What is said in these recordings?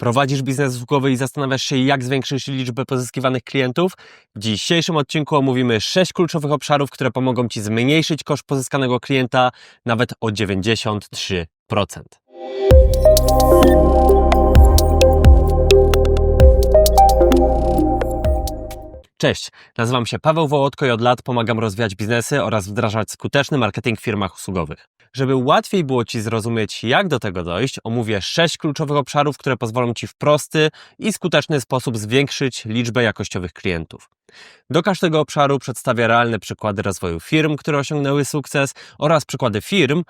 Prowadzisz biznes usługowy i zastanawiasz się, jak zwiększyć liczbę pozyskiwanych klientów? W dzisiejszym odcinku omówimy 6 kluczowych obszarów, które pomogą Ci zmniejszyć koszt pozyskanego klienta nawet o 93%. Cześć, nazywam się Paweł Wołodko i od lat pomagam rozwijać biznesy oraz wdrażać skuteczny marketing w firmach usługowych. Żeby łatwiej było Ci zrozumieć, jak do tego dojść, omówię sześć kluczowych obszarów, które pozwolą Ci w prosty i skuteczny sposób zwiększyć liczbę jakościowych klientów. Do każdego obszaru przedstawię realne przykłady rozwoju firm, które osiągnęły sukces oraz przykłady firm,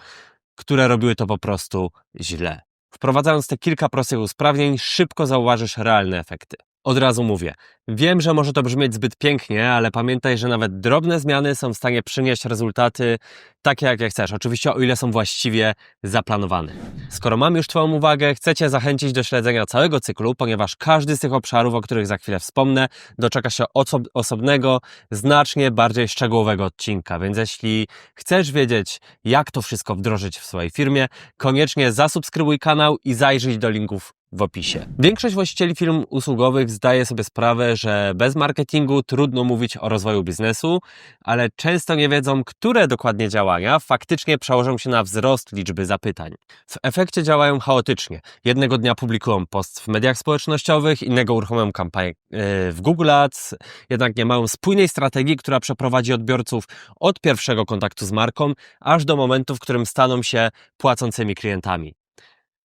które robiły to po prostu źle. Wprowadzając te kilka prostych usprawnień, szybko zauważysz realne efekty. Od razu mówię, wiem, że może to brzmieć zbyt pięknie, ale pamiętaj, że nawet drobne zmiany są w stanie przynieść rezultaty takie, jakie chcesz. Oczywiście, o ile są właściwie zaplanowane. Skoro mam już Twoją uwagę, chcę Cię zachęcić do śledzenia całego cyklu, ponieważ każdy z tych obszarów, o których za chwilę wspomnę, doczeka się oso- osobnego, znacznie bardziej szczegółowego odcinka. Więc jeśli chcesz wiedzieć, jak to wszystko wdrożyć w swojej firmie, koniecznie zasubskrybuj kanał i zajrzyj do linków w opisie. Większość właścicieli firm usługowych zdaje sobie sprawę, że bez marketingu trudno mówić o rozwoju biznesu, ale często nie wiedzą, które dokładnie działania faktycznie przełożą się na wzrost liczby zapytań. W efekcie działają chaotycznie. Jednego dnia publikują post w mediach społecznościowych, innego uruchomią kampanię yy, w Google Ads, jednak nie mają spójnej strategii, która przeprowadzi odbiorców od pierwszego kontaktu z marką, aż do momentu, w którym staną się płacącymi klientami.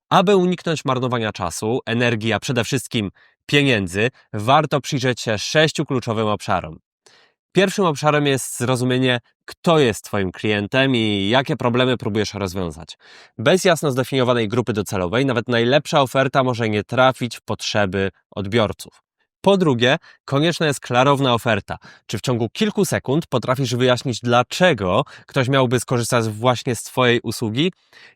Aby uniknąć marnowania czasu, energii, a przede wszystkim pieniędzy, warto przyjrzeć się sześciu kluczowym obszarom. Pierwszym obszarem jest zrozumienie, kto jest Twoim klientem i jakie problemy próbujesz rozwiązać. Bez jasno zdefiniowanej grupy docelowej, nawet najlepsza oferta może nie trafić w potrzeby odbiorców. Po drugie, konieczna jest klarowna oferta. Czy w ciągu kilku sekund potrafisz wyjaśnić, dlaczego ktoś miałby skorzystać właśnie z Twojej usługi?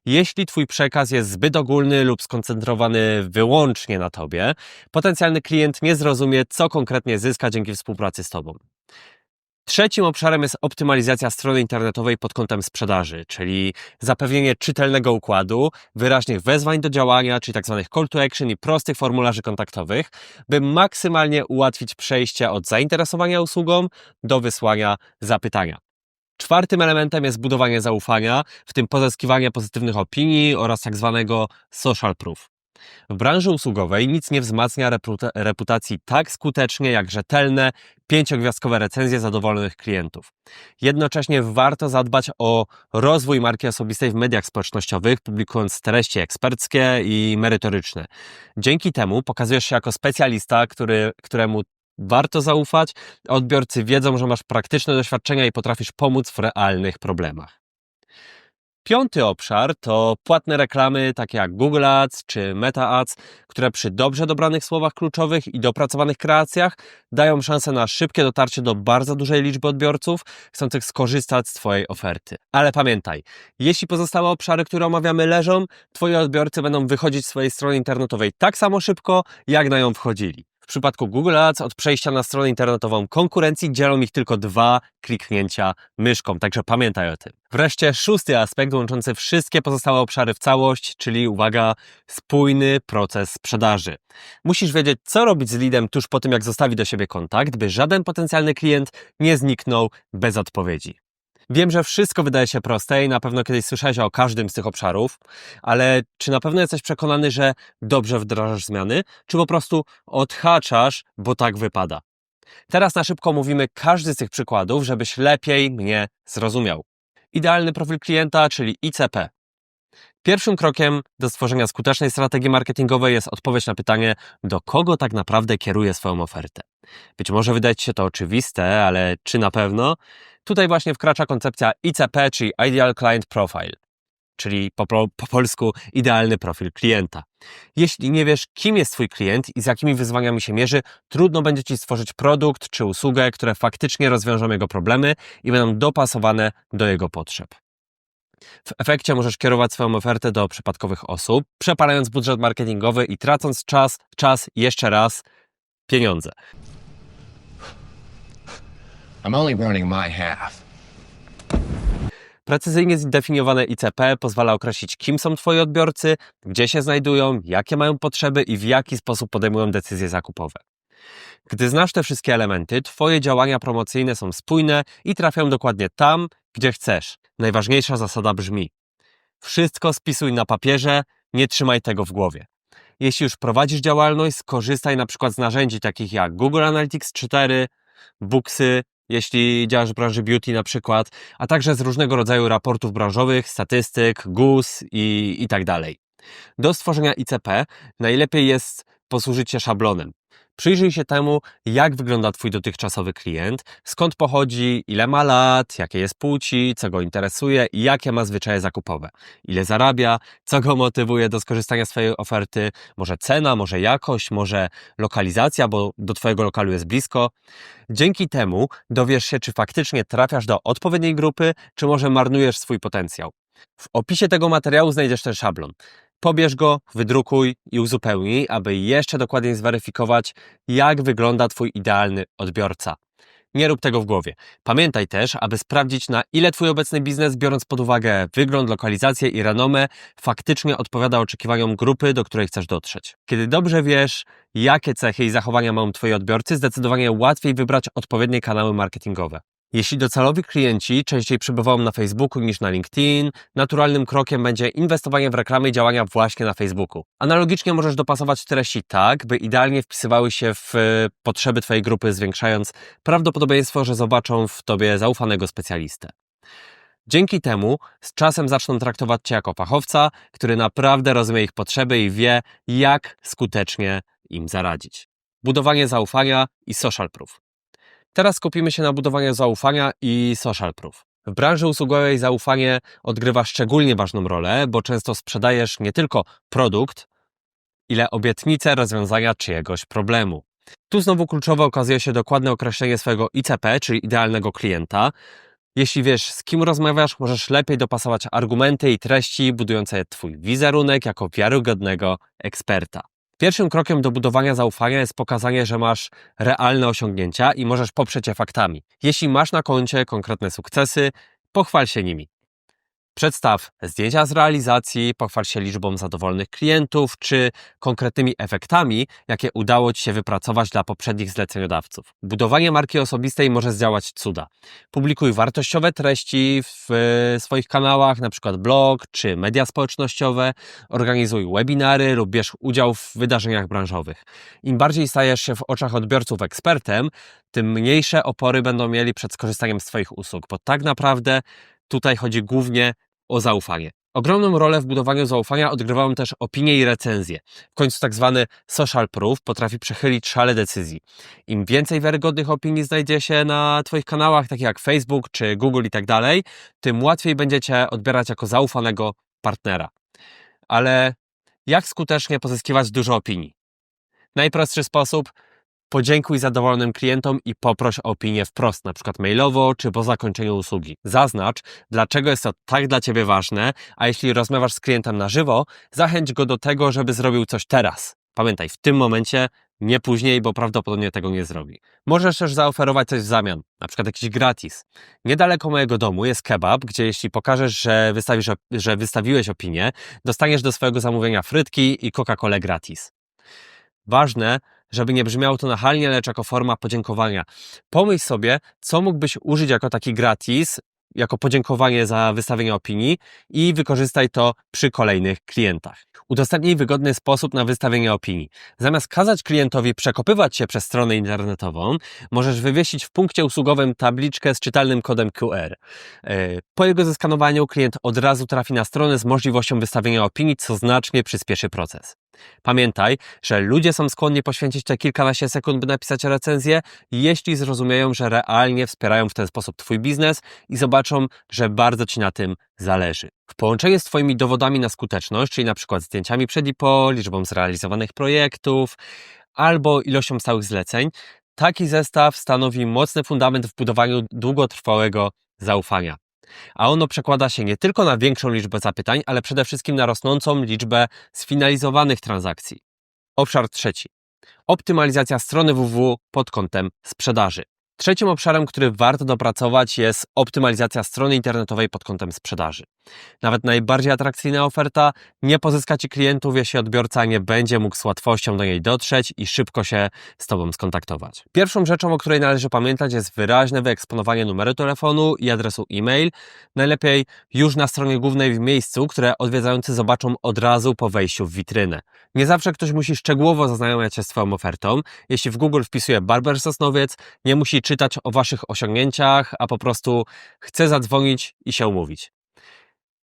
Jeśli Twój przekaz jest zbyt ogólny lub skoncentrowany wyłącznie na Tobie, potencjalny klient nie zrozumie, co konkretnie zyska dzięki współpracy z Tobą. Trzecim obszarem jest optymalizacja strony internetowej pod kątem sprzedaży, czyli zapewnienie czytelnego układu, wyraźnych wezwań do działania, czyli tzw. call to action i prostych formularzy kontaktowych, by maksymalnie ułatwić przejście od zainteresowania usługą do wysłania zapytania. Czwartym elementem jest budowanie zaufania, w tym pozyskiwanie pozytywnych opinii oraz tak zwanego social proof. W branży usługowej nic nie wzmacnia reputa- reputacji tak skutecznie jak rzetelne, pięciogwiazdkowe recenzje zadowolonych klientów. Jednocześnie warto zadbać o rozwój marki osobistej w mediach społecznościowych, publikując treści eksperckie i merytoryczne. Dzięki temu pokazujesz się jako specjalista, który, któremu warto zaufać, odbiorcy wiedzą, że masz praktyczne doświadczenia i potrafisz pomóc w realnych problemach. Piąty obszar to płatne reklamy takie jak Google Ads czy Meta Ads, które przy dobrze dobranych słowach kluczowych i dopracowanych kreacjach dają szansę na szybkie dotarcie do bardzo dużej liczby odbiorców chcących skorzystać z Twojej oferty. Ale pamiętaj, jeśli pozostałe obszary, które omawiamy leżą, Twoi odbiorcy będą wychodzić z swojej strony internetowej tak samo szybko, jak na nią wchodzili. Przypadku Google Ads od przejścia na stronę internetową konkurencji dzielą ich tylko dwa kliknięcia myszką, także pamiętaj o tym. Wreszcie szósty aspekt łączący wszystkie pozostałe obszary w całość, czyli uwaga, spójny proces sprzedaży. Musisz wiedzieć, co robić z leadem tuż po tym, jak zostawi do siebie kontakt, by żaden potencjalny klient nie zniknął bez odpowiedzi. Wiem, że wszystko wydaje się proste i na pewno kiedyś słyszałeś o każdym z tych obszarów, ale czy na pewno jesteś przekonany, że dobrze wdrażasz zmiany, czy po prostu odhaczasz, bo tak wypada? Teraz na szybko mówimy każdy z tych przykładów, żebyś lepiej mnie zrozumiał. Idealny profil klienta, czyli ICP. Pierwszym krokiem do stworzenia skutecznej strategii marketingowej jest odpowiedź na pytanie, do kogo tak naprawdę kieruje swoją ofertę. Być może wydać się to oczywiste, ale czy na pewno? Tutaj właśnie wkracza koncepcja ICP, czyli Ideal Client Profile, czyli po, po, po polsku idealny profil klienta. Jeśli nie wiesz, kim jest Twój klient i z jakimi wyzwaniami się mierzy, trudno będzie Ci stworzyć produkt czy usługę, które faktycznie rozwiążą jego problemy i będą dopasowane do jego potrzeb. W efekcie możesz kierować swoją ofertę do przypadkowych osób, przepalając budżet marketingowy i tracąc czas, czas jeszcze raz pieniądze. I'm only burning my half. Precyzyjnie zdefiniowane ICP pozwala określić, kim są Twoi odbiorcy, gdzie się znajdują, jakie mają potrzeby i w jaki sposób podejmują decyzje zakupowe. Gdy znasz te wszystkie elementy, Twoje działania promocyjne są spójne i trafią dokładnie tam, gdzie chcesz. Najważniejsza zasada brzmi: wszystko spisuj na papierze, nie trzymaj tego w głowie. Jeśli już prowadzisz działalność, skorzystaj na przykład z narzędzi takich jak Google Analytics 4, Booksy, jeśli działasz w branży beauty na przykład, a także z różnego rodzaju raportów branżowych, statystyk, GUS i, i tak dalej. Do stworzenia ICP najlepiej jest posłużyć się szablonem. Przyjrzyj się temu, jak wygląda Twój dotychczasowy klient, skąd pochodzi, ile ma lat, jakie jest płci, co go interesuje i jakie ma zwyczaje zakupowe. Ile zarabia, co go motywuje do skorzystania z Twojej oferty, może cena, może jakość, może lokalizacja, bo do Twojego lokalu jest blisko. Dzięki temu dowiesz się, czy faktycznie trafiasz do odpowiedniej grupy, czy może marnujesz swój potencjał. W opisie tego materiału znajdziesz ten szablon. Pobierz go, wydrukuj i uzupełnij, aby jeszcze dokładniej zweryfikować, jak wygląda Twój idealny odbiorca. Nie rób tego w głowie. Pamiętaj też, aby sprawdzić, na ile Twój obecny biznes, biorąc pod uwagę wygląd, lokalizację i renomę, faktycznie odpowiada oczekiwaniom grupy, do której chcesz dotrzeć. Kiedy dobrze wiesz, jakie cechy i zachowania mają Twoi odbiorcy, zdecydowanie łatwiej wybrać odpowiednie kanały marketingowe. Jeśli docelowi klienci częściej przebywają na Facebooku niż na LinkedIn, naturalnym krokiem będzie inwestowanie w reklamy i działania właśnie na Facebooku. Analogicznie możesz dopasować treści tak, by idealnie wpisywały się w e, potrzeby Twojej grupy, zwiększając prawdopodobieństwo, że zobaczą w Tobie zaufanego specjalistę. Dzięki temu z czasem zaczną traktować Cię jako fachowca, który naprawdę rozumie ich potrzeby i wie, jak skutecznie im zaradzić. Budowanie zaufania i social proof. Teraz skupimy się na budowaniu zaufania i social proof. W branży usługowej zaufanie odgrywa szczególnie ważną rolę, bo często sprzedajesz nie tylko produkt, ile obietnicę rozwiązania czyjegoś problemu. Tu znowu kluczowe okazuje się dokładne określenie swojego ICP, czyli idealnego klienta. Jeśli wiesz, z kim rozmawiasz, możesz lepiej dopasować argumenty i treści budujące Twój wizerunek jako wiarygodnego eksperta. Pierwszym krokiem do budowania zaufania jest pokazanie, że masz realne osiągnięcia i możesz poprzeć je faktami. Jeśli masz na koncie konkretne sukcesy, pochwal się nimi. Przedstaw zdjęcia z realizacji, pochwal się liczbą zadowolonych klientów czy konkretnymi efektami, jakie udało Ci się wypracować dla poprzednich zleceniodawców. Budowanie marki osobistej może zdziałać cuda. Publikuj wartościowe treści w swoich kanałach, np. blog czy media społecznościowe, organizuj webinary lub bierz udział w wydarzeniach branżowych. Im bardziej stajesz się w oczach odbiorców ekspertem, tym mniejsze opory będą mieli przed skorzystaniem z Twoich usług, bo tak naprawdę tutaj chodzi głównie o zaufanie. Ogromną rolę w budowaniu zaufania odgrywają też opinie i recenzje. W końcu tak zwany social proof potrafi przechylić szale decyzji. Im więcej wiarygodnych opinii znajdzie się na Twoich kanałach, takich jak Facebook czy Google i tak dalej, tym łatwiej będziecie odbierać jako zaufanego partnera. Ale jak skutecznie pozyskiwać dużo opinii? Najprostszy sposób Podziękuj zadowolonym klientom i poproś o opinię wprost, na przykład mailowo czy po zakończeniu usługi. Zaznacz, dlaczego jest to tak dla Ciebie ważne, a jeśli rozmawiasz z klientem na żywo, zachęć go do tego, żeby zrobił coś teraz. Pamiętaj, w tym momencie, nie później, bo prawdopodobnie tego nie zrobi. Możesz też zaoferować coś w zamian, na przykład jakiś gratis. Niedaleko mojego domu jest kebab, gdzie jeśli pokażesz, że, wystawisz, że wystawiłeś opinię, dostaniesz do swojego zamówienia frytki i Coca-Colę gratis. Ważne, żeby nie brzmiało to nachalnie, lecz jako forma podziękowania. Pomyśl sobie, co mógłbyś użyć jako taki gratis, jako podziękowanie za wystawienie opinii i wykorzystaj to przy kolejnych klientach. Udostępnij wygodny sposób na wystawienie opinii. Zamiast kazać klientowi przekopywać się przez stronę internetową, możesz wywiesić w punkcie usługowym tabliczkę z czytelnym kodem QR. E, po jego zeskanowaniu klient od razu trafi na stronę z możliwością wystawienia opinii, co znacznie przyspieszy proces. Pamiętaj, że ludzie są skłonni poświęcić te kilkanaście sekund, by napisać recenzję, jeśli zrozumieją, że realnie wspierają w ten sposób Twój biznes i zobaczą, że bardzo Ci na tym zależy. W połączeniu z Twoimi dowodami na skuteczność, czyli na przykład zdjęciami przed i po, liczbą zrealizowanych projektów albo ilością stałych zleceń, taki zestaw stanowi mocny fundament w budowaniu długotrwałego zaufania a ono przekłada się nie tylko na większą liczbę zapytań, ale przede wszystkim na rosnącą liczbę sfinalizowanych transakcji. Obszar trzeci. Optymalizacja strony www pod kątem sprzedaży. Trzecim obszarem, który warto dopracować jest optymalizacja strony internetowej pod kątem sprzedaży. Nawet najbardziej atrakcyjna oferta nie pozyska Ci klientów, jeśli odbiorca nie będzie mógł z łatwością do niej dotrzeć i szybko się z Tobą skontaktować. Pierwszą rzeczą, o której należy pamiętać jest wyraźne wyeksponowanie numeru telefonu i adresu e-mail. Najlepiej już na stronie głównej w miejscu, które odwiedzający zobaczą od razu po wejściu w witrynę. Nie zawsze ktoś musi szczegółowo zaznajomiać się z Twoją ofertą. Jeśli w Google wpisuje Barber Sosnowiec, nie musi czytać o Waszych osiągnięciach, a po prostu chce zadzwonić i się umówić.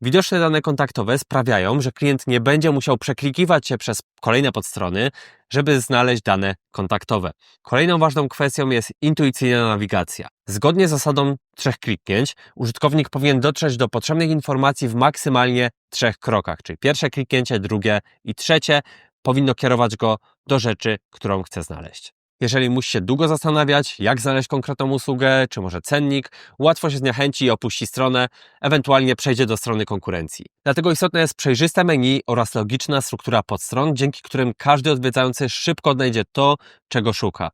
Widoczne dane kontaktowe sprawiają, że klient nie będzie musiał przeklikiwać się przez kolejne podstrony, żeby znaleźć dane kontaktowe. Kolejną ważną kwestią jest intuicyjna nawigacja. Zgodnie z zasadą trzech kliknięć, użytkownik powinien dotrzeć do potrzebnych informacji w maksymalnie trzech krokach, czyli pierwsze kliknięcie, drugie i trzecie powinno kierować go do rzeczy, którą chce znaleźć. Jeżeli musi się długo zastanawiać, jak znaleźć konkretną usługę, czy może cennik, łatwo się zniechęci i opuści stronę, ewentualnie przejdzie do strony konkurencji. Dlatego istotne jest przejrzyste menu oraz logiczna struktura podstron, dzięki którym każdy odwiedzający szybko odnajdzie to, czego szuka.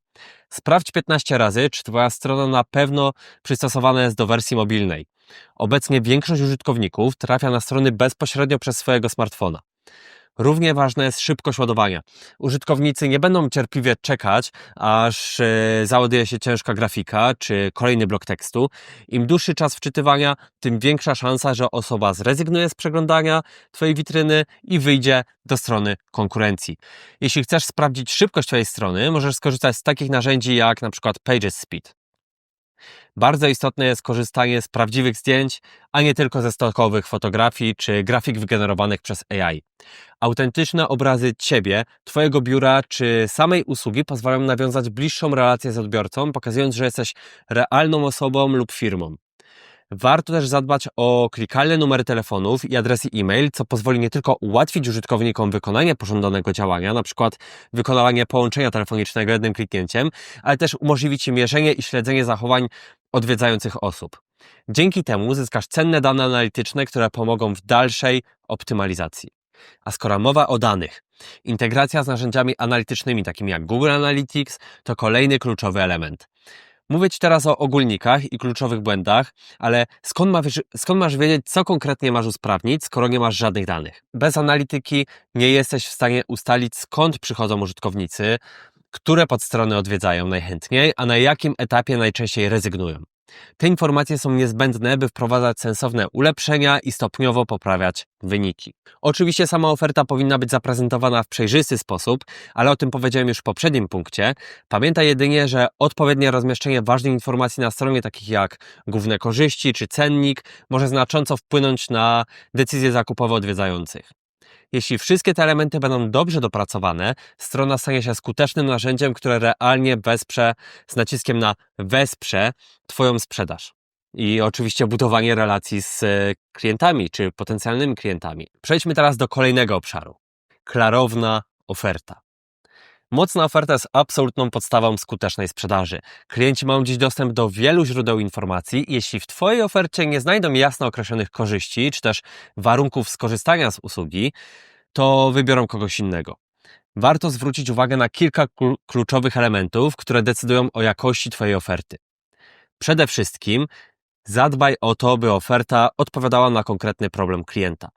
Sprawdź 15 razy, czy Twoja strona na pewno przystosowana jest do wersji mobilnej. Obecnie większość użytkowników trafia na strony bezpośrednio przez swojego smartfona. Równie ważna jest szybkość ładowania. Użytkownicy nie będą cierpliwie czekać, aż e, załaduje się ciężka grafika czy kolejny blok tekstu. Im dłuższy czas wczytywania, tym większa szansa, że osoba zrezygnuje z przeglądania Twojej witryny i wyjdzie do strony konkurencji. Jeśli chcesz sprawdzić szybkość Twojej strony, możesz skorzystać z takich narzędzi jak na przykład PageSpeed. Bardzo istotne jest korzystanie z prawdziwych zdjęć, a nie tylko ze stokowych fotografii czy grafik wygenerowanych przez AI. Autentyczne obrazy Ciebie, Twojego biura czy samej usługi pozwalają nawiązać bliższą relację z odbiorcą, pokazując, że jesteś realną osobą lub firmą. Warto też zadbać o klikalne numery telefonów i adresy e-mail, co pozwoli nie tylko ułatwić użytkownikom wykonanie pożądanego działania, przykład wykonanie połączenia telefonicznego jednym kliknięciem, ale też umożliwić im mierzenie i śledzenie zachowań odwiedzających osób. Dzięki temu zyskasz cenne dane analityczne, które pomogą w dalszej optymalizacji. A skoro mowa o danych, integracja z narzędziami analitycznymi takimi jak Google Analytics to kolejny kluczowy element. Mówię Ci teraz o ogólnikach i kluczowych błędach, ale skąd, ma, skąd masz wiedzieć, co konkretnie masz usprawnić, skoro nie masz żadnych danych? Bez analityki nie jesteś w stanie ustalić, skąd przychodzą użytkownicy, które podstrony odwiedzają najchętniej, a na jakim etapie najczęściej rezygnują. Te informacje są niezbędne, by wprowadzać sensowne ulepszenia i stopniowo poprawiać wyniki. Oczywiście sama oferta powinna być zaprezentowana w przejrzysty sposób, ale o tym powiedziałem już w poprzednim punkcie. Pamiętaj jedynie, że odpowiednie rozmieszczenie ważnych informacji na stronie, takich jak główne korzyści czy cennik, może znacząco wpłynąć na decyzje zakupowe odwiedzających. Jeśli wszystkie te elementy będą dobrze dopracowane, strona stanie się skutecznym narzędziem, które realnie wesprze z naciskiem na wesprze Twoją sprzedaż. I oczywiście budowanie relacji z e, klientami czy potencjalnymi klientami. Przejdźmy teraz do kolejnego obszaru. Klarowna oferta. Mocna oferta jest absolutną podstawą skutecznej sprzedaży. Klienci mają dziś dostęp do wielu źródeł informacji. Jeśli w Twojej ofercie nie znajdą jasno określonych korzyści, czy też warunków skorzystania z usługi, to wybiorą kogoś innego. Warto zwrócić uwagę na kilka kluczowych elementów, które decydują o jakości Twojej oferty. Przede wszystkim zadbaj o to, by oferta odpowiadała na konkretny problem klienta.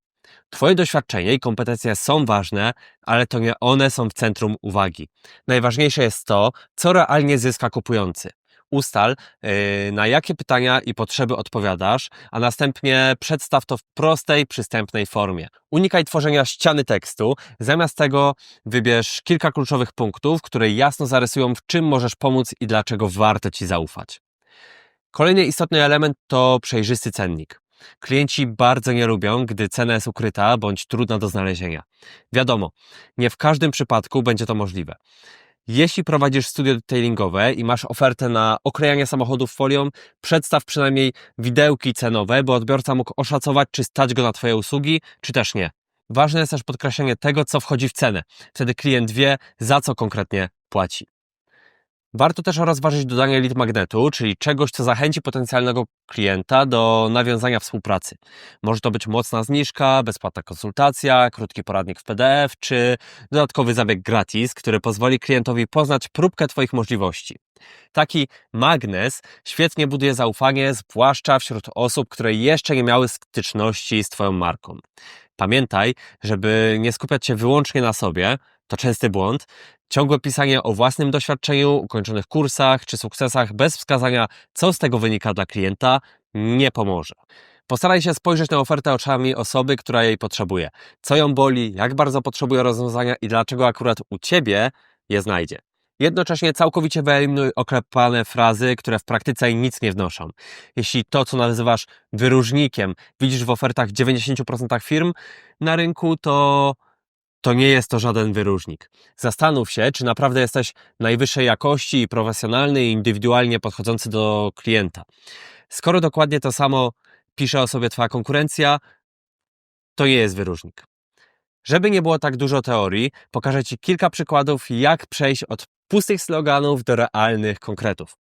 Twoje doświadczenie i kompetencje są ważne, ale to nie one są w centrum uwagi. Najważniejsze jest to, co realnie zyska kupujący. Ustal, yy, na jakie pytania i potrzeby odpowiadasz, a następnie przedstaw to w prostej, przystępnej formie. Unikaj tworzenia ściany tekstu, zamiast tego wybierz kilka kluczowych punktów, które jasno zarysują, w czym możesz pomóc i dlaczego warto Ci zaufać. Kolejny istotny element to przejrzysty cennik. Klienci bardzo nie lubią, gdy cena jest ukryta bądź trudna do znalezienia. Wiadomo, nie w każdym przypadku będzie to możliwe. Jeśli prowadzisz studio detailingowe i masz ofertę na oklejanie samochodów folią, przedstaw przynajmniej widełki cenowe, by odbiorca mógł oszacować, czy stać go na Twoje usługi, czy też nie. Ważne jest też podkreślenie tego, co wchodzi w cenę. Wtedy klient wie, za co konkretnie płaci. Warto też rozważyć dodanie lead magnetu, czyli czegoś, co zachęci potencjalnego klienta do nawiązania współpracy. Może to być mocna zniżka, bezpłatna konsultacja, krótki poradnik w PDF, czy dodatkowy zabieg gratis, który pozwoli klientowi poznać próbkę Twoich możliwości. Taki magnes świetnie buduje zaufanie, zwłaszcza wśród osób, które jeszcze nie miały styczności z Twoją marką. Pamiętaj, żeby nie skupiać się wyłącznie na sobie, to częsty błąd. Ciągłe pisanie o własnym doświadczeniu, ukończonych kursach czy sukcesach bez wskazania, co z tego wynika dla klienta, nie pomoże. Postaraj się spojrzeć na ofertę oczami osoby, która jej potrzebuje. Co ją boli, jak bardzo potrzebuje rozwiązania i dlaczego akurat u Ciebie je znajdzie. Jednocześnie całkowicie wyeliminuj oklepane frazy, które w praktyce nic nie wnoszą. Jeśli to, co nazywasz wyróżnikiem, widzisz w ofertach 90% firm na rynku, to to nie jest to żaden wyróżnik. Zastanów się, czy naprawdę jesteś najwyższej jakości i profesjonalny i indywidualnie podchodzący do klienta. Skoro dokładnie to samo pisze o sobie Twoja konkurencja, to nie jest wyróżnik. Żeby nie było tak dużo teorii, pokażę Ci kilka przykładów, jak przejść od pustych sloganów do realnych konkretów.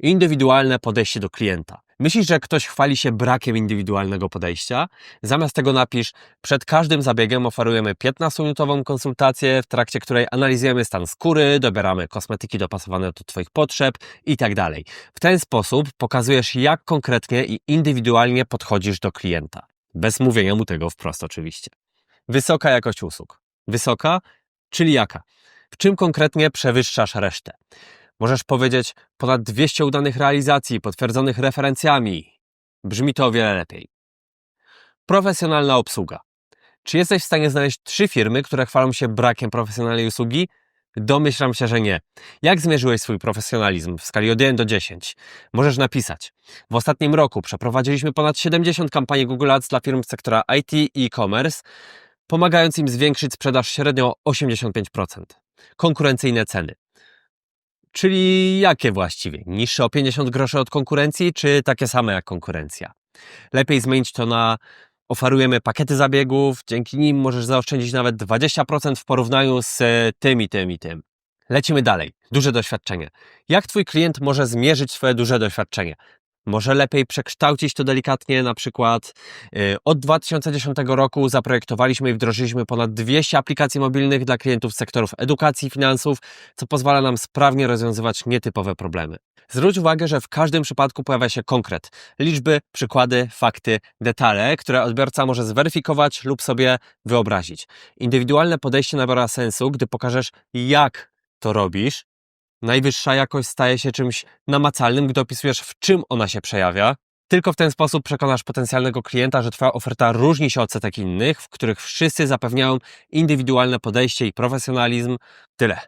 Indywidualne podejście do klienta. Myślisz, że ktoś chwali się brakiem indywidualnego podejścia? Zamiast tego napisz, przed każdym zabiegiem oferujemy 15-minutową konsultację, w trakcie której analizujemy stan skóry, dobieramy kosmetyki dopasowane do Twoich potrzeb itd. tak W ten sposób pokazujesz, jak konkretnie i indywidualnie podchodzisz do klienta. Bez mówienia mu tego wprost oczywiście. Wysoka jakość usług. Wysoka, czyli jaka? W czym konkretnie przewyższasz resztę? Możesz powiedzieć ponad 200 udanych realizacji potwierdzonych referencjami. Brzmi to o wiele lepiej. Profesjonalna obsługa. Czy jesteś w stanie znaleźć trzy firmy, które chwalą się brakiem profesjonalnej usługi? Domyślam się, że nie. Jak zmierzyłeś swój profesjonalizm w skali od 1 do 10? Możesz napisać. W ostatnim roku przeprowadziliśmy ponad 70 kampanii Google Ads dla firm sektora IT i e-commerce, pomagając im zwiększyć sprzedaż średnio o 85%. Konkurencyjne ceny. Czyli jakie właściwie? Niższe o 50 groszy od konkurencji, czy takie same jak konkurencja? Lepiej zmienić to na oferujemy pakiety zabiegów, dzięki nim możesz zaoszczędzić nawet 20% w porównaniu z tym i tym i tym. Lecimy dalej. Duże doświadczenie. Jak Twój klient może zmierzyć swoje duże doświadczenie? Może lepiej przekształcić to delikatnie, na przykład yy, od 2010 roku zaprojektowaliśmy i wdrożyliśmy ponad 200 aplikacji mobilnych dla klientów z sektorów edukacji i finansów, co pozwala nam sprawnie rozwiązywać nietypowe problemy. Zwróć uwagę, że w każdym przypadku pojawia się konkret, liczby, przykłady, fakty, detale, które odbiorca może zweryfikować lub sobie wyobrazić. Indywidualne podejście nabiera sensu, gdy pokażesz, jak to robisz, Najwyższa jakość staje się czymś namacalnym, gdy opisujesz, w czym ona się przejawia. Tylko w ten sposób przekonasz potencjalnego klienta, że Twoja oferta różni się od setek innych, w których wszyscy zapewniają indywidualne podejście i profesjonalizm. Tyle.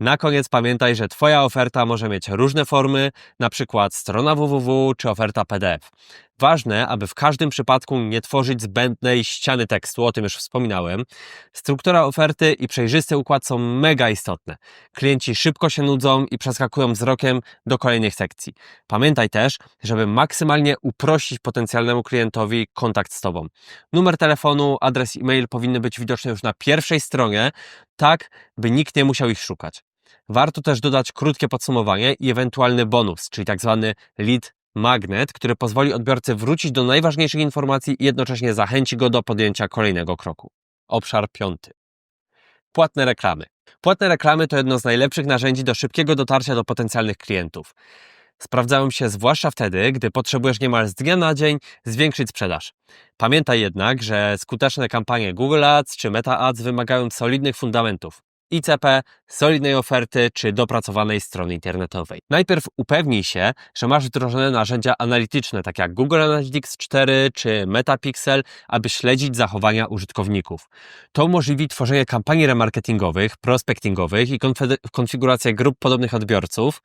Na koniec pamiętaj, że Twoja oferta może mieć różne formy, na przykład strona www czy oferta PDF. Ważne, aby w każdym przypadku nie tworzyć zbędnej ściany tekstu, o tym już wspominałem. Struktura oferty i przejrzysty układ są mega istotne. Klienci szybko się nudzą i przeskakują wzrokiem do kolejnych sekcji. Pamiętaj też, żeby maksymalnie uprościć potencjalnemu klientowi kontakt z Tobą. Numer telefonu, adres e-mail powinny być widoczne już na pierwszej stronie, tak by nikt nie musiał ich szukać. Warto też dodać krótkie podsumowanie i ewentualny bonus, czyli tak zwany lead magnet, który pozwoli odbiorcy wrócić do najważniejszych informacji i jednocześnie zachęci go do podjęcia kolejnego kroku. Obszar piąty. Płatne reklamy. Płatne reklamy to jedno z najlepszych narzędzi do szybkiego dotarcia do potencjalnych klientów. Sprawdzają się zwłaszcza wtedy, gdy potrzebujesz niemal z dnia na dzień zwiększyć sprzedaż. Pamiętaj jednak, że skuteczne kampanie Google Ads czy Meta Ads wymagają solidnych fundamentów. ICP, solidnej oferty czy dopracowanej strony internetowej. Najpierw upewnij się, że masz wdrożone narzędzia analityczne, takie jak Google Analytics 4 czy Metapixel, aby śledzić zachowania użytkowników. To umożliwi tworzenie kampanii remarketingowych, prospectingowych i konfigurację grup podobnych odbiorców.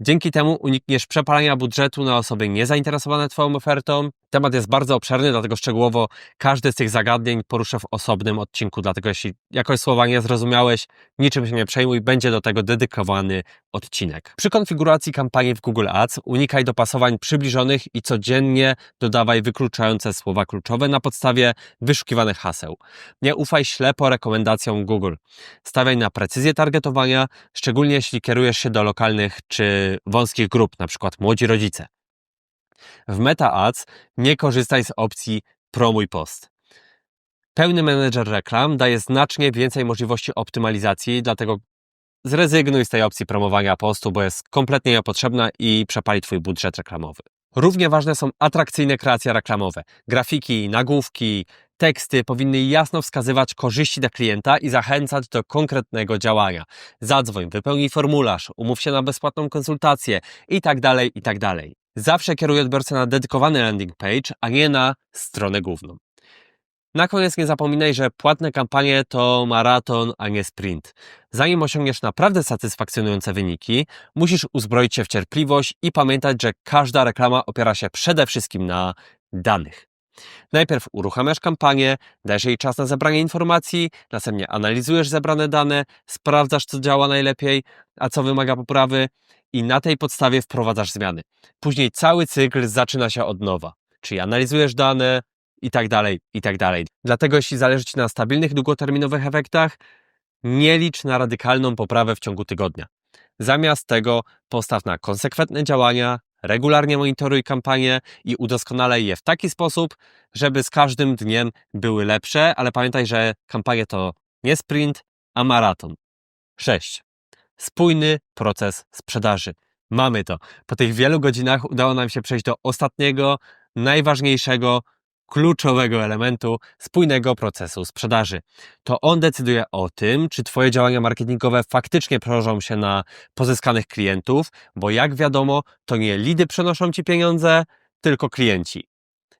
Dzięki temu unikniesz przepalania budżetu na osoby niezainteresowane Twoją ofertą Temat jest bardzo obszerny, dlatego szczegółowo każdy z tych zagadnień poruszę w osobnym odcinku. Dlatego, jeśli jakoś słowa nie zrozumiałeś, niczym się nie przejmuj, będzie do tego dedykowany odcinek. Przy konfiguracji kampanii w Google Ads unikaj dopasowań przybliżonych i codziennie dodawaj wykluczające słowa kluczowe na podstawie wyszukiwanych haseł. Nie ufaj ślepo rekomendacjom Google. Stawiaj na precyzję targetowania, szczególnie jeśli kierujesz się do lokalnych czy wąskich grup, np. młodzi rodzice. W Meta Ads nie korzystaj z opcji promuj post. Pełny menedżer reklam daje znacznie więcej możliwości optymalizacji, dlatego zrezygnuj z tej opcji promowania postu, bo jest kompletnie niepotrzebna i przepali Twój budżet reklamowy. Równie ważne są atrakcyjne kreacje reklamowe. Grafiki, nagłówki, teksty powinny jasno wskazywać korzyści dla klienta i zachęcać do konkretnego działania. Zadzwoń, wypełnij formularz, umów się na bezpłatną konsultację i tak Zawsze kieruj odbiorcę na dedykowany landing page, a nie na stronę główną. Na koniec nie zapominaj, że płatne kampanie to maraton, a nie sprint. Zanim osiągniesz naprawdę satysfakcjonujące wyniki, musisz uzbroić się w cierpliwość i pamiętać, że każda reklama opiera się przede wszystkim na danych. Najpierw uruchamiasz kampanię, dajesz jej czas na zebranie informacji, następnie analizujesz zebrane dane, sprawdzasz, co działa najlepiej, a co wymaga poprawy i na tej podstawie wprowadzasz zmiany. Później cały cykl zaczyna się od nowa, czyli analizujesz dane i tak dalej, i tak dalej. Dlatego jeśli zależy Ci na stabilnych, długoterminowych efektach, nie licz na radykalną poprawę w ciągu tygodnia. Zamiast tego postaw na konsekwentne działania, regularnie monitoruj kampanie i udoskonalaj je w taki sposób, żeby z każdym dniem były lepsze, ale pamiętaj, że kampanie to nie sprint, a maraton. 6. Spójny proces sprzedaży. Mamy to. Po tych wielu godzinach udało nam się przejść do ostatniego, najważniejszego, kluczowego elementu spójnego procesu sprzedaży. To on decyduje o tym, czy Twoje działania marketingowe faktycznie przełożą się na pozyskanych klientów, bo jak wiadomo, to nie lidy przenoszą Ci pieniądze, tylko klienci.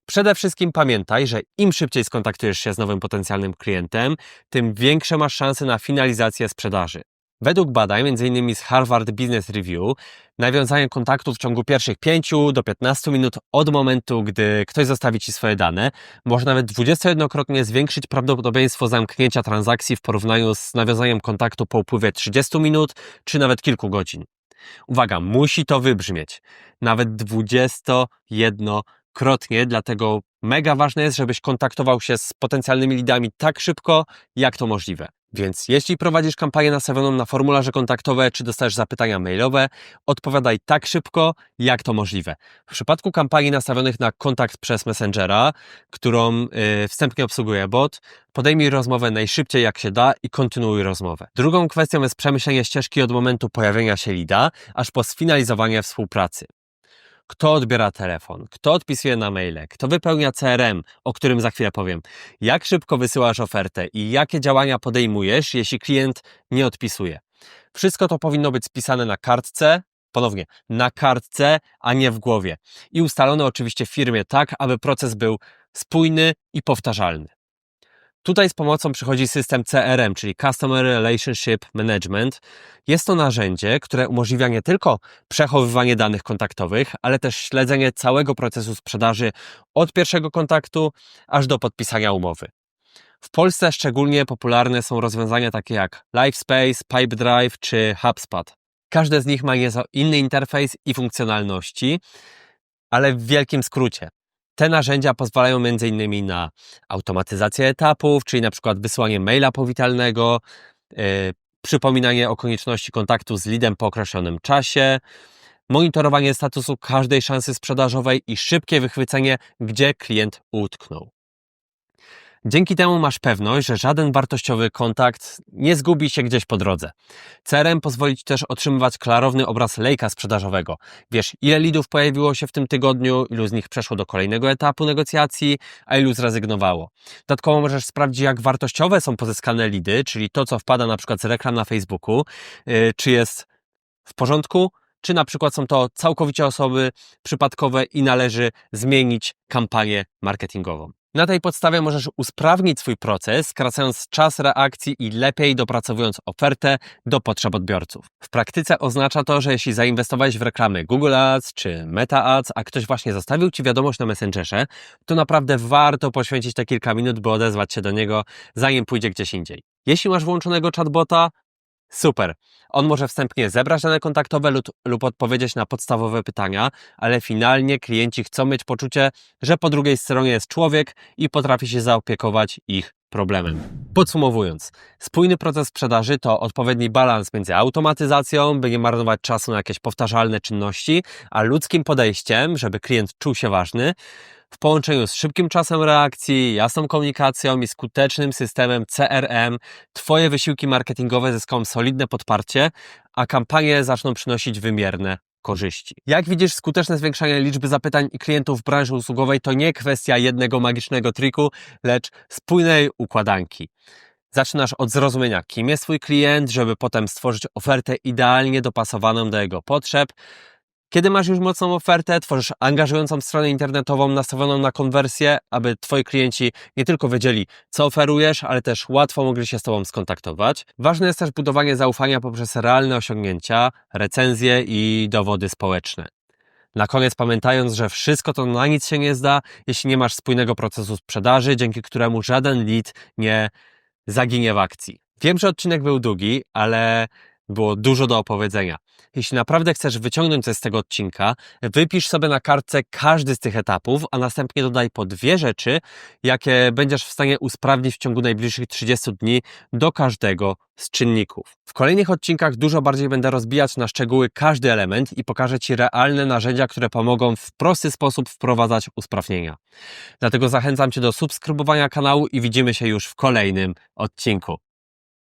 Przede wszystkim pamiętaj, że im szybciej skontaktujesz się z nowym potencjalnym klientem, tym większe masz szanse na finalizację sprzedaży. Według badań, m.in. z Harvard Business Review, nawiązanie kontaktu w ciągu pierwszych 5 do 15 minut od momentu, gdy ktoś zostawi Ci swoje dane, może nawet 21-krotnie zwiększyć prawdopodobieństwo zamknięcia transakcji w porównaniu z nawiązaniem kontaktu po upływie 30 minut czy nawet kilku godzin. Uwaga, musi to wybrzmieć. Nawet 21-krotnie, dlatego mega ważne jest, żebyś kontaktował się z potencjalnymi lidami tak szybko, jak to możliwe. Więc jeśli prowadzisz kampanię nastawioną na formularze kontaktowe, czy dostajesz zapytania mailowe, odpowiadaj tak szybko, jak to możliwe. W przypadku kampanii nastawionych na kontakt przez Messengera, którą yy, wstępnie obsługuje bot, podejmij rozmowę najszybciej jak się da i kontynuuj rozmowę. Drugą kwestią jest przemyślenie ścieżki od momentu pojawienia się lida, aż po sfinalizowanie współpracy kto odbiera telefon, kto odpisuje na maile, kto wypełnia CRM, o którym za chwilę powiem, jak szybko wysyłasz ofertę i jakie działania podejmujesz, jeśli klient nie odpisuje. Wszystko to powinno być spisane na kartce, ponownie, na kartce, a nie w głowie. I ustalone oczywiście w firmie tak, aby proces był spójny i powtarzalny. Tutaj z pomocą przychodzi system CRM, czyli Customer Relationship Management. Jest to narzędzie, które umożliwia nie tylko przechowywanie danych kontaktowych, ale też śledzenie całego procesu sprzedaży od pierwszego kontaktu aż do podpisania umowy. W Polsce szczególnie popularne są rozwiązania takie jak LiveSpace, Pipedrive czy HubSpot. Każde z nich ma nieco inny interfejs i funkcjonalności, ale w wielkim skrócie. Te narzędzia pozwalają m.in. na automatyzację etapów, czyli na przykład wysłanie maila powitalnego, yy, przypominanie o konieczności kontaktu z lidem po określonym czasie, monitorowanie statusu każdej szansy sprzedażowej i szybkie wychwycenie, gdzie klient utknął. Dzięki temu masz pewność, że żaden wartościowy kontakt nie zgubi się gdzieś po drodze. CRM pozwoli Ci też otrzymywać klarowny obraz lejka sprzedażowego. Wiesz, ile lidów pojawiło się w tym tygodniu, ilu z nich przeszło do kolejnego etapu negocjacji, a ilu zrezygnowało. Dodatkowo możesz sprawdzić, jak wartościowe są pozyskane lidy, czyli to, co wpada na przykład z reklam na Facebooku, yy, czy jest w porządku, czy na przykład są to całkowicie osoby przypadkowe i należy zmienić kampanię marketingową. Na tej podstawie możesz usprawnić swój proces, skracając czas reakcji i lepiej dopracowując ofertę do potrzeb odbiorców. W praktyce oznacza to, że jeśli zainwestowałeś w reklamy Google Ads czy Meta Ads, a ktoś właśnie zostawił Ci wiadomość na Messengerze, to naprawdę warto poświęcić te kilka minut, by odezwać się do niego, zanim pójdzie gdzieś indziej. Jeśli masz włączonego chatbota, super. On może wstępnie zebrać dane kontaktowe lub, lub odpowiedzieć na podstawowe pytania, ale finalnie klienci chcą mieć poczucie, że po drugiej stronie jest człowiek i potrafi się zaopiekować ich problemem. Podsumowując, spójny proces sprzedaży to odpowiedni balans między automatyzacją, by nie marnować czasu na jakieś powtarzalne czynności, a ludzkim podejściem, żeby klient czuł się ważny, w połączeniu z szybkim czasem reakcji, jasną komunikacją i skutecznym systemem CRM, Twoje wysiłki marketingowe zyskają solidne podparcie, a kampanie zaczną przynosić wymierne korzyści. Jak widzisz, skuteczne zwiększanie liczby zapytań i klientów w branży usługowej to nie kwestia jednego magicznego triku, lecz spójnej układanki. Zaczynasz od zrozumienia, kim jest Twój klient, żeby potem stworzyć ofertę idealnie dopasowaną do jego potrzeb. Kiedy masz już mocną ofertę, tworzysz angażującą stronę internetową nastawioną na konwersję, aby Twoi klienci nie tylko wiedzieli, co oferujesz, ale też łatwo mogli się z Tobą skontaktować. Ważne jest też budowanie zaufania poprzez realne osiągnięcia, recenzje i dowody społeczne. Na koniec pamiętając, że wszystko to na nic się nie zda, jeśli nie masz spójnego procesu sprzedaży, dzięki któremu żaden lead nie zaginie w akcji. Wiem, że odcinek był długi, ale było dużo do opowiedzenia. Jeśli naprawdę chcesz wyciągnąć coś z tego odcinka, wypisz sobie na kartce każdy z tych etapów, a następnie dodaj po dwie rzeczy, jakie będziesz w stanie usprawnić w ciągu najbliższych 30 dni do każdego z czynników. W kolejnych odcinkach dużo bardziej będę rozbijać na szczegóły każdy element i pokażę Ci realne narzędzia, które pomogą w prosty sposób wprowadzać usprawnienia. Dlatego zachęcam Cię do subskrybowania kanału i widzimy się już w kolejnym odcinku.